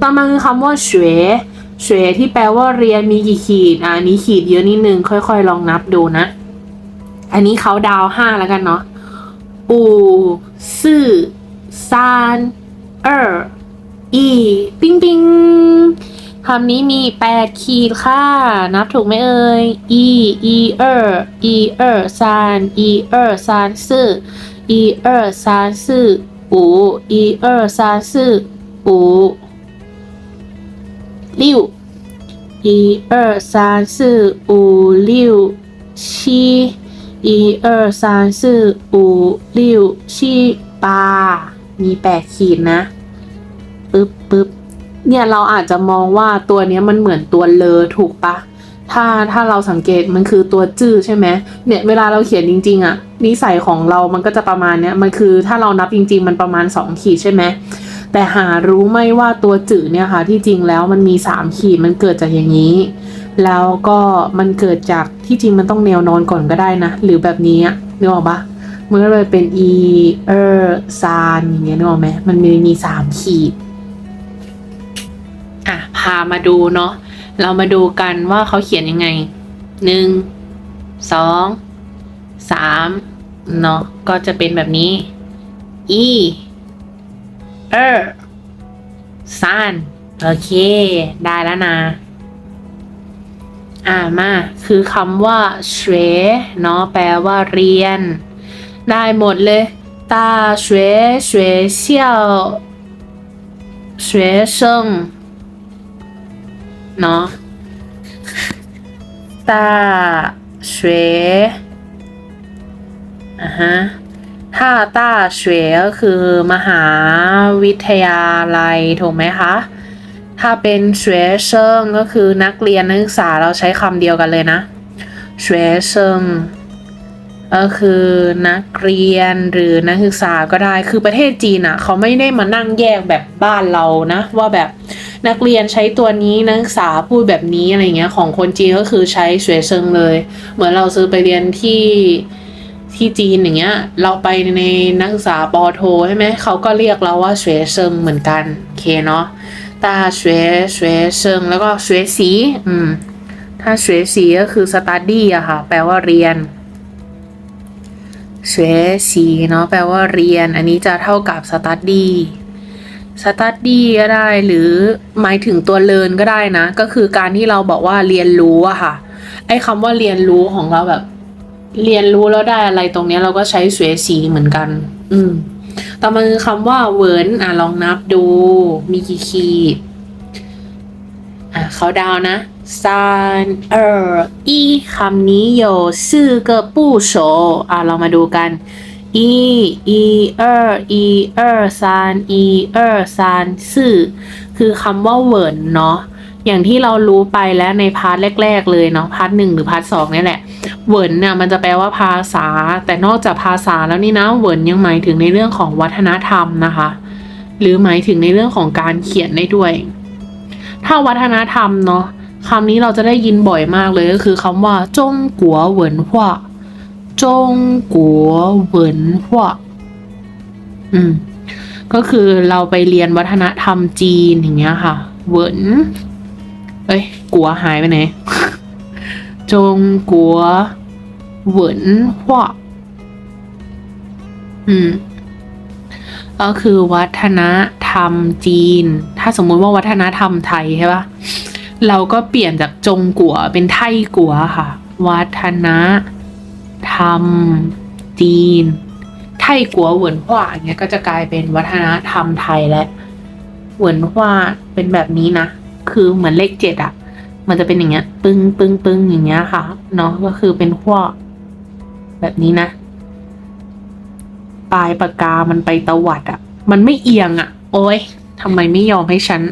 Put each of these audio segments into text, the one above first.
ต่อมาคือคำว่าเฉวเฉวที่แปลว่าเรียนมีกี่ขีดอ่าอันนี้ขีดเยอะนิดนึง ค่อยๆ ลองนับดูนะ อันนี้เขาดาวห้าแล้วกันเนาะอูซื่อซานเอออีปิ้งปิ้งคำนี้มีแปดขีดค่ะ นับถูกไหมเอ่ยอีอีเอออีเออซานอีเออซานซื่ออีเออซานซื่ออูอีเออซานซื่ออู 六，一二三四五六七，一二三四五六七八มีแปดขีดนะปึ๊บปึ๊บเนี่ยเราอาจจะมองว่าตัวเนี้ยมันเหมือนตัวเลอถูกปะถ้าถ้าเราสังเกตมันคือตัวจื้อใช่ไหมเนี่ยเวลาเราเขียนจริง ๆอะนิสัยของเรามันก็จะประมาณเนี้ยมันคือถ้าเรานับจริง ๆ มันประมาณสองขีดใช่ไหม แต่หารู้ไม่ว่าตัวจืดเนี่ยค่ะที่จริงแล้วมันมีสามขีดมันเกิดจากอย่างนี้ แล้วก็มันเกิดจากที่จริงมันต้องแนวนอนก่อนก็ได้นะ หรือแบบนี้นึกออกปะมันก็เลยเป็น e เออซานอย่างเงี้ยนึกออกไหมมันมีมีสามขีด อะ พามาดูเนาะเรามาดูกันว่าเขาเขียนยังไงหนึ่งสองสามเนาะก็จะเป็นแบบนี้ e เออซ่านโอเค ได้แล้วนะ อ่ามา คือคำว่าเฉยเนาะแปลว่าเรียน ได้หมดเลยตาเฉยเฉยเซี่ยวเฉยเซิงเนาะตาเฉยอะฮะ ถ้าต้าเฉวยก็คือมหาวิทยาลัยถูกไหมคะ ถ้าเป็นเฉวยเซิงก็คือนักเรียนนักศึกษาเราใช้คำเดียวกันเลยนะเฉวยเซิงก็คือนักเรียนหรือนักศึกษาก็ได้คือประเทศจีนอะ่ะ เขาไม่ได้มานั่งแยกแบบบ้านเรานะ ว่าแบบนักเรียนใช้ตัวนี้นักศึกษาพูดแบบนี้อะไรเงี้ยของคนจีนก็คือใช้เฉวยเซิงเลย เหมือนเราซื้อไปเรียนที่ ที่จีนอย่างเงี้ย เราไปในนักศึกษาปอโทใช่ไหมเขาก็เรียกเราว่าเฉวยเซิงเหมือนกันเคเนาะตาเฉวยเฉวยเซิงแล้วก็เฉวยสีอืมถ้าเฉวยสีก็คือ study อะค่ะ แปลว่าเรียนเฉวยสีเนาะแปลว่าเรียน อันนี้จะเท่ากับ study study ก็ได้หรือหมายถึงตัวเรียนก็ได้นะ ก็คือการที่เราบอกว่าเรียนรู้อะค่ะ ไอ้คำว่าเรียนรู้ของเราแบบ เรียนรู้แล้วได้อะไรตรงเนี้ยเราก็ใช้สวยสีเหมือนกัน อืม ต่อมาคือคำว่าเวิร์นอ่ะลองนับดู มีกี่ขีด อ่ะเขาดาวนะ三二一คำนี้有四个部首อ่ะเรามาดูกัน一一二一二三一二三四คือคำว่าเวิร์นเนาะ อย่างที่เรารู้ไปแล้วในพาร์ทแรก ๆ เลยเนาะพาร์ทหนึ่งหรือพาร์ทสองนี่แหละเวิร์นเนี่ยมันจะแปลว่าภาษา แต่นอกจากภาษาแล้วนี่นะเวิร์นยังหมายถึงในเรื่องของวัฒนธรรมนะคะ หรือหมายถึงในเรื่องของการเขียนได้ด้วย ถ้าวัฒนธรรมเนาะคำนี้เราจะได้ยินบ่อยมากเลยก็คือคำว่าจงกัวเหวินหว่าจงกัวเหวินหว่าอืมก็คือเราไปเรียนวัฒนธรรมจีนอย่างเงี้ยค่ะ เหวิน เอ้ยกัวหายไปไหน จงกัวเหวินหวาอืมก็คือวัฒนธรรมจีน ถ้าสมมุติว่าวัฒนธรรมไทยใช่ปะเราก็เปลี่ยนจากจงกัวเป็นไทยกัวค่ะ วัฒนธรรมจีน ไทยกัวเหวินหว่าอย่างเงี้ยก็จะกลายเป็นวัฒนธรรมไทยและเหวินหว่าเป็นแบบนี้นะ คือเหมือนเลขเจ็ดอะ มันจะเป็นอย่างเงี้ย ปึ้งปึ้งปึ้งอย่างเงี้ยค่ะ เนาะก็คือเป็นหัวแบบนี้นะ ปลายปากกามันไปตวัดอะ มันไม่เอียงอะ โอ้ยทำไมไม่ยอมให้ฉัน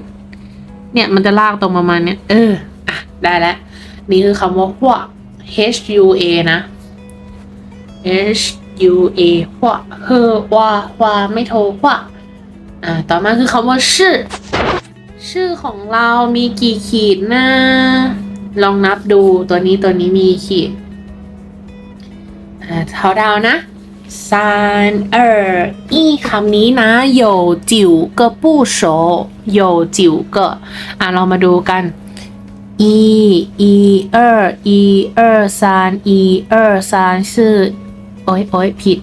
เนี่ยมันจะลากตรงประมาณเนี้ย เออ อะ ได้แล้ว นี่คือคำว่าหัว H U A นะ H U A หัวเฮอว่าว่าไม่โทหัวอ่า ต่อมาคือคำว่าชื่อ ชื่อของเรามีกี่ขีดนะ ลองนับดูตัวนี้ตัวนี้มีขีด อ่าเขาดาวนะ 三二一คำนี้นะ有九个部首有九个อ่ะเรามาดูกัน一一二一二三一二三四โอ้ยโอ้ยผิด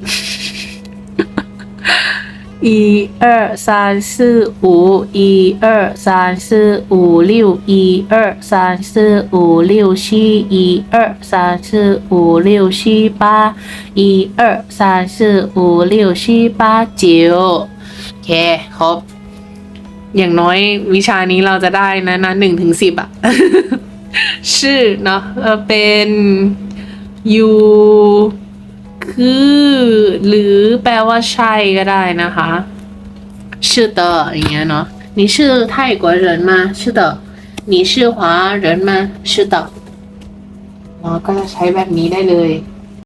一二三四五，一二三四五六，一二三四五六七，一二三四五六七八，一二三四五六七八九โอเคครบ อย่างน้อยวิชานี้เราจะได้นะนะหนึ่งถึงสิบอะ ชื่อเนาะเออเป็นอยู่ คือหรือแปลว่าใช่ก็ได้นะคะ是的อย่างเงี้ยเนาะ你是泰国人吗是的你是华人吗是的เราก็จะใช้แบบนี้ได้เลย